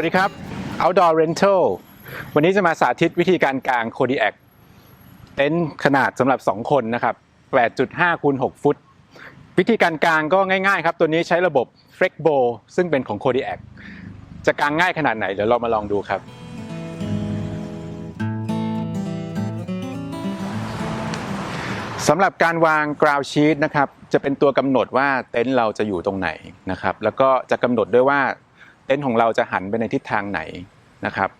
วัสดีครับ Outdoor Rental วันนี้จะมาสาธิตวิธีการกาง Kodiak เต็นท์ขนาดสำหรับ 2 คนนะครับ 8.5คูณ6ฟุต วิธีการกางก็ง่ายๆครับ ตัวนี้ใช้ระบบ Flexbo ซึ่งเป็นของ Kodiak จะกางง่ายขนาดไหน เดี๋ยวเรามาลองดูครับ สำหรับการวาง ground sheet นะครับ จะเป็นตัวกำหนดว่าเต็นท์เราจะอยู่ตรงไหนนะครับ แล้วก็จะกำหนดด้วยว่า เต็นท์ของเราจะหันไปในทิศทางไหนนะครับ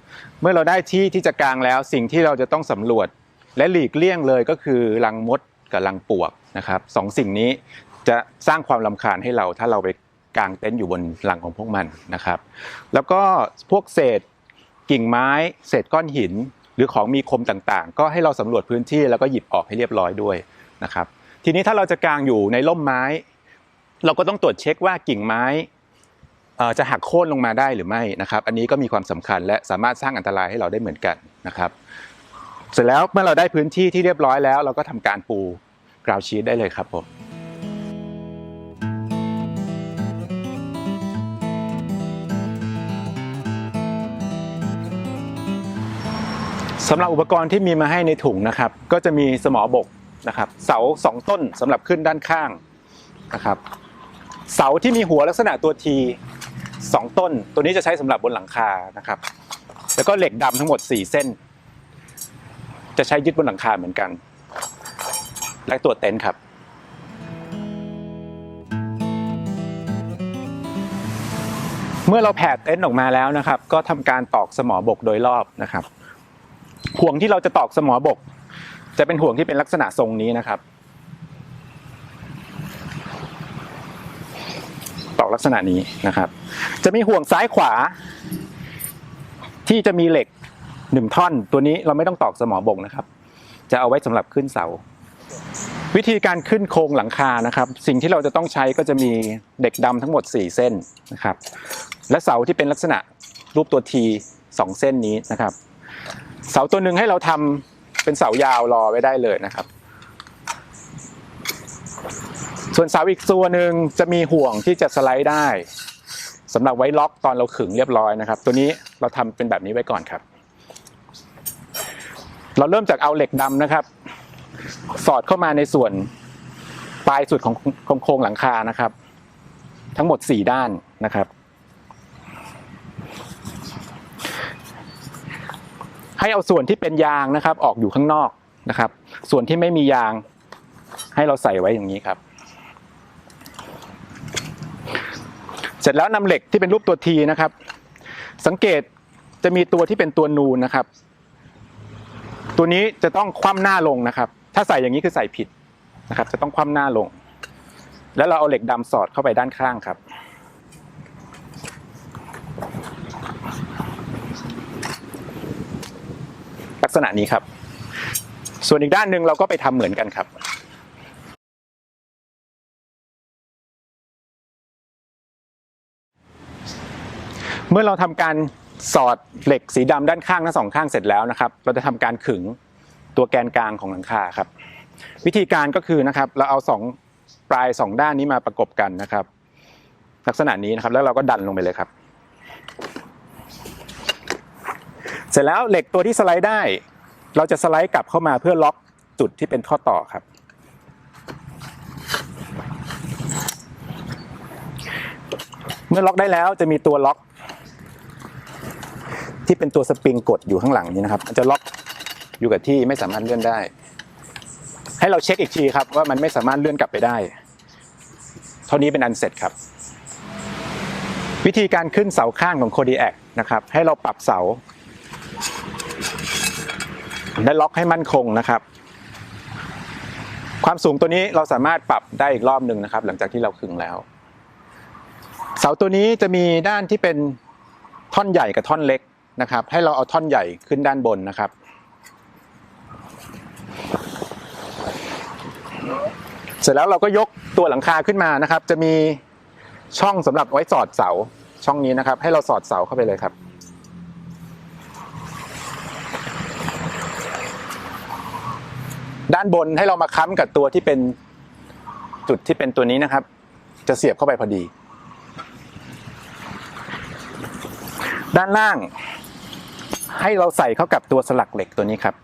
เมื่อเราได้ที่ที่จะกางแล้วสิ่งที่เราจะต้องสำรวจ และหลีกเลี่ยงเลยก็คือรังมดกับรังปวกนะครับสองสิ่งนี้จะสร้างความลำคาญให้เราถ้าเราไปกางเต็นท์อยู่บนรังของพวกมันนะครับ แล้วก็พวกเศษกิ่งไม้ เศษก้อนหิน หรือของมีคมต่างๆ ก็ให้เราสำรวจพื้นที่แล้วก็หยิบออกให้เรียบร้อยด้วยนะครับ ทีนี้ถ้าเราจะกางอยู่ในร่มไม้ เราก็ต้องตรวจเช็คว่ากิ่งไม้ จะหักโค่นลงมาได้หรือไม่นะครับ อันนี้ก็มีความสำคัญและสามารถสร้างอันตรายให้เราได้เหมือนกันนะครับเสร็จแล้วเมื่อเราได้พื้นที่ที่เรียบร้อยแล้ว เราก็ทำการปูกราวชีตได้เลยครับผมสำหรับอุปกรณ์ที่มีมาให้ในถุงนะครับ ก็จะมีสมอบกนะครับ เสาสองต้นสำหรับขึ้นด้านข้างนะครับ เสาที่มีหัวลักษณะตัวที สองต้น ตัวนี้จะใช้สำหรับบนหลังคานะครับ แล้วก็เหล็กดำทั้งหมด 4 เส้น จะใช้ยึดบนหลังคาเหมือนกัน และตัวเต็นท์ครับเมื่อเราแผ่เต็นท์ออกมาแล้วนะครับ ก็ทำการตอกสมอบกโดยรอบนะครับ ห่วงที่เราจะตอกสมอบก จะเป็นห่วงที่เป็นลักษณะทรงนี้นะครับ อกลักษณะนี้นะครับ จะมีห่วงซ้ายขวา ที่จะมีเหล็กหนึ่งท่อน ตัวนี้เราไม่ต้องตอกสมอบกนะครับ จะเอาไว้สำหรับขึ้นเสา วิธีการขึ้นโครงหลังคานะครับ สิ่งที่เราจะต้องใช้ก็จะมีเด็กดำทั้งหมด 4 เส้นนะครับ และเสาที่เป็นลักษณะรูปตัวทีสองเส้นนี้นะครับ เสาตัวหนึ่งให้เราทำเป็นเสายาวรอไว้ได้เลยนะครับ ส่วนเสาอีกตัวหนึ่งจะมีห่วงที่จะสไลด์ได้สำหรับไว้ล็อกตอนเราขึงเรียบร้อยนะครับ ตัวนี้เราทำเป็นแบบนี้ไว้ก่อนครับ เราเริ่มจากเอาเหล็กดำนะครับ สอดเข้ามาในส่วนปลายสุดของโครงหลังคานะครับ ทั้งหมด 4 ด้านนะครับ ให้เอาส่วนที่เป็นยางนะครับ ออกอยู่ข้างนอกนะครับ ส่วนที่ไม่มียางให้เราใส่ไว้อย่างนี้ครับ เส ร็จแล้วนำเหล็กที่เป็นรูปตัวทีนะครับ สังเกตจะมีตัวที่เป็นตัวนูนนะครับ ตัวนี้จะต้องคว่ำหน้าลงนะครับ ถ้าใส่อย่างนี้คือใส่ผิดนะครับ จะต้องคว่ำหน้าลง แล้วเราเอาเหล็กดำสอดเข้าไปด้านข้างครับ ลักษณะนี้ครับ ส่วนอีกด้านหนึ่งเราก็ไปทำเหมือนกันครับ เมื่อเราทำการสอดเหล็กสีดำด้านข้างทั้งสองข้างเสร็จแล้วนะครับ เราจะทำการขึงตัวแกนกลางของหลังคาครับ วิธีการก็คือนะครับ เราเอาสองปลายสองด้านนี้มาประกบกันนะครับ ลักษณะนี้นะครับแล้วเราก็ดันลงไปเลยครับ เสร็จแล้วเหล็กตัวที่สไลด์ได้ เราจะสไลด์กลับเข้ามาเพื่อล็อกจุดที่เป็นข้อต่อครับเมื่อล็อกได้แล้วจะมีตัวล็อก ที่เป็นตัวสปริงกดอยู่ข้างหลังนี้นะครับมันจะล็อกอยู่กับที่ไม่สามารถเลื่อนได้ ให้เราเช็คอีกทีครับว่ามันไม่สามารถเลื่อนกลับไปได้ เท่านี้เป็นอันเสร็จครับ วิธีการขึ้นเสาข้างของ Kodiak นะครับ ให้เราปรับเสาและล็อกให้มั่นคงนะครับ ความสูงตัวนี้เราสามารถปรับได้อีกรอบหนึ่งนะครับ หลังจากที่เราขึงแล้ว เสาตัวนี้จะมีด้านที่เป็นท่อนใหญ่กับท่อนเล็ก นะครับ ให้เราเอาท่อนใหญ่ขึ้นด้านบนนะครับ เสร็จแล้วเราก็ยกตัวหลังคาขึ้นมานะครับ จะมีช่องสำหรับไว้สอดเสาช่องนี้นะครับ ให้เราสอดเสาเข้าไปเลยครับด้านบนให้เรามาค้ำกับตัวที่เป็นจุดที่เป็นตัวนี้นะครับ จะเสียบเข้าไปพอดี ด้านล่าง ให้เราใส่เข้ากับตัวสลักเหล็กตัวนี้ครับ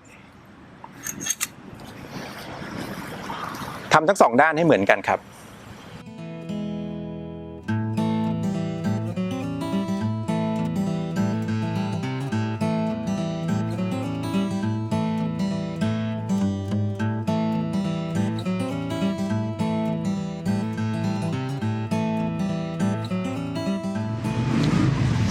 ทำทั้งสองด้านให้เหมือนกันครับ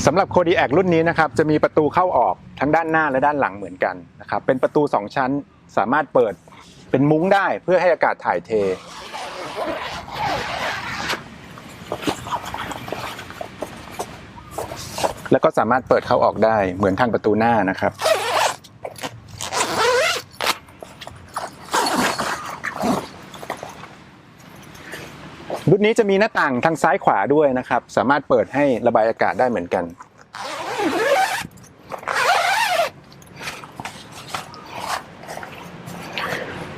สำหรับโคดีแอครุ่นนี้นะครับจะมีประตูเข้าออกทั้งด้านหน้าและด้านหลังเหมือนกันนะครับเป็นประตู 2 ชั้นสามารถเปิดเป็นมุ้งได้เพื่อให้อากาศถ่ายเท แล้วก็สามารถเปิดเข้าออกได้เหมือนทางประตูหน้านะครับ รุ่นนี้จะมีหน้าต่างทางซ้ายขวาด้วยนะครับ สามารถเปิดให้ระบายอากาศได้เหมือนกัน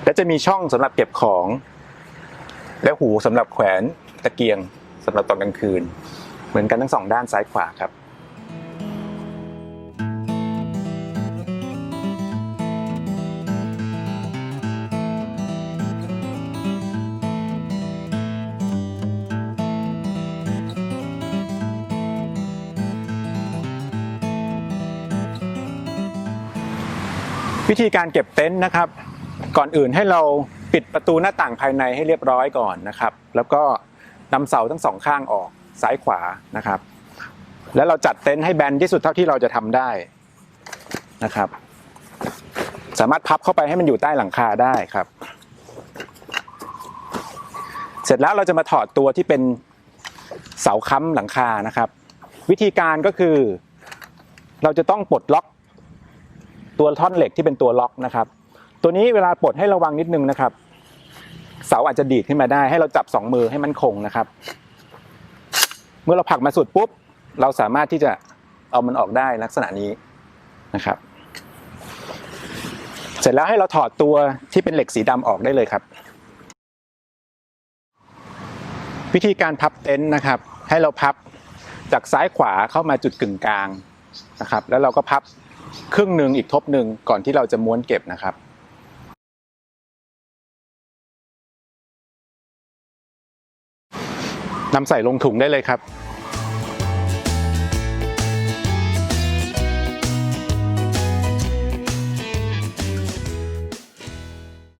และจะมีช่องสำหรับเก็บของ และหูสำหรับแขวนตะเกียงสำหรับตอนกลางคืน เหมือนกันทั้งสองด้านซ้ายขวาครับ วิธีการเก็บเต็นท์นะครับ ก่อนอื่นให้เราปิดประตูหน้าต่างภายในให้เรียบร้อยก่อนนะครับ แล้วก็นำเสาทั้งสองข้างออกซ้ายขวานะครับ แล้วเราจัดเต็นท์ให้แบนที่สุดเท่าที่เราจะทำได้นะครับ สามารถพับเข้าไปให้มันอยู่ใต้หลังคาได้ครับ เสร็จแล้วเราจะมาถอดตัวที่เป็นเสาค้ำหลังคานะครับ วิธีการก็คือ เราจะต้องปลดล็อก ตัวท่อนเหล็กที่เป็นตัวล็อกนะครับ ตัวนี้เวลาปลดให้ระวังนิดนึงนะครับ เสาอาจจะดีดขึ้นมาได้ ให้เราจับสองมือให้มันคงนะครับ เมื่อเราผลักมาสุดปุ๊บ เราสามารถที่จะเอามันออกได้ลักษณะนี้นะครับ เสร็จแล้วให้เราถอดตัวที่เป็นเหล็กสีดำออกได้เลยครับ วิธีการพับเต็นท์นะครับ ให้เราพับจากซ้ายขวาเข้ามาจุดกึ่งกลางนะครับ แล้วเราก็พับ ครึ่งหนึ่งอีกทบหนึ่งก่อนที่เราจะม้วนเก็บนะครับนำใส่ลงถุงได้เลยครับ